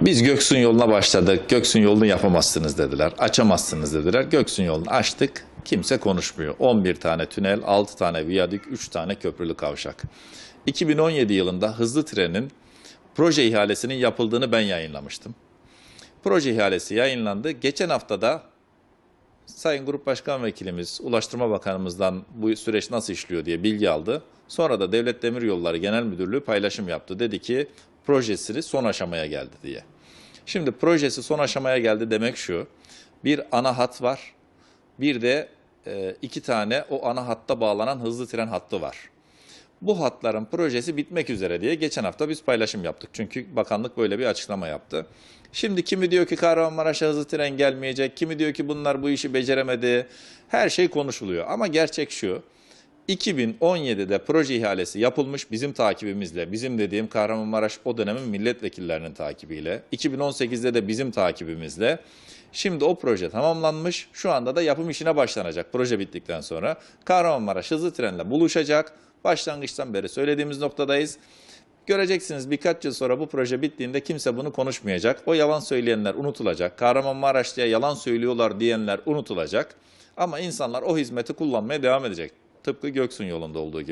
Biz Göksun yoluna başladık. Göksun yolunu yapamazsınız dediler. Açamazsınız dediler. Göksun yolunu açtık. Kimse konuşmuyor. 11 tane tünel, 6 tane viyadük, 3 tane köprülü kavşak. 2017 yılında hızlı trenin proje ihalesinin yapıldığını ben yayınlamıştım. Proje ihalesi yayınlandı. Geçen hafta da Sayın Grup Başkan Vekilimiz, Ulaştırma Bakanımızdan bu süreç nasıl işliyor diye bilgi aldı. Sonra da Devlet Demiryolları Genel Müdürlüğü paylaşım yaptı. Dedi ki projesi son aşamaya geldi diye. Şimdi projesi son aşamaya geldi demek şu. Bir ana hat var. Bir de e, iki tane o ana hatta bağlanan hızlı tren hattı var. Bu hatların projesi bitmek üzere diye geçen hafta biz paylaşım yaptık. Çünkü bakanlık böyle bir açıklama yaptı. Şimdi kimi diyor ki Kahramanmaraş'a hızlı tren gelmeyecek, kimi diyor ki bunlar bu işi beceremedi. Her şey konuşuluyor ama gerçek şu. 2017'de proje ihalesi yapılmış bizim takibimizle, bizim dediğim Kahramanmaraş o dönemin milletvekillerinin takibiyle, 2018'de de bizim takibimizle. Şimdi o proje tamamlanmış. Şu anda da yapım işine başlanacak proje bittikten sonra. Kahramanmaraş hızlı trenle buluşacak. Başlangıçtan beri söylediğimiz noktadayız. Göreceksiniz birkaç yıl sonra bu proje bittiğinde kimse bunu konuşmayacak. O yalan söyleyenler unutulacak. Kahramanmaraş diye yalan söylüyorlar diyenler unutulacak. Ama insanlar o hizmeti kullanmaya devam edecek. Tıpkı Göksun yolunda olduğu gibi.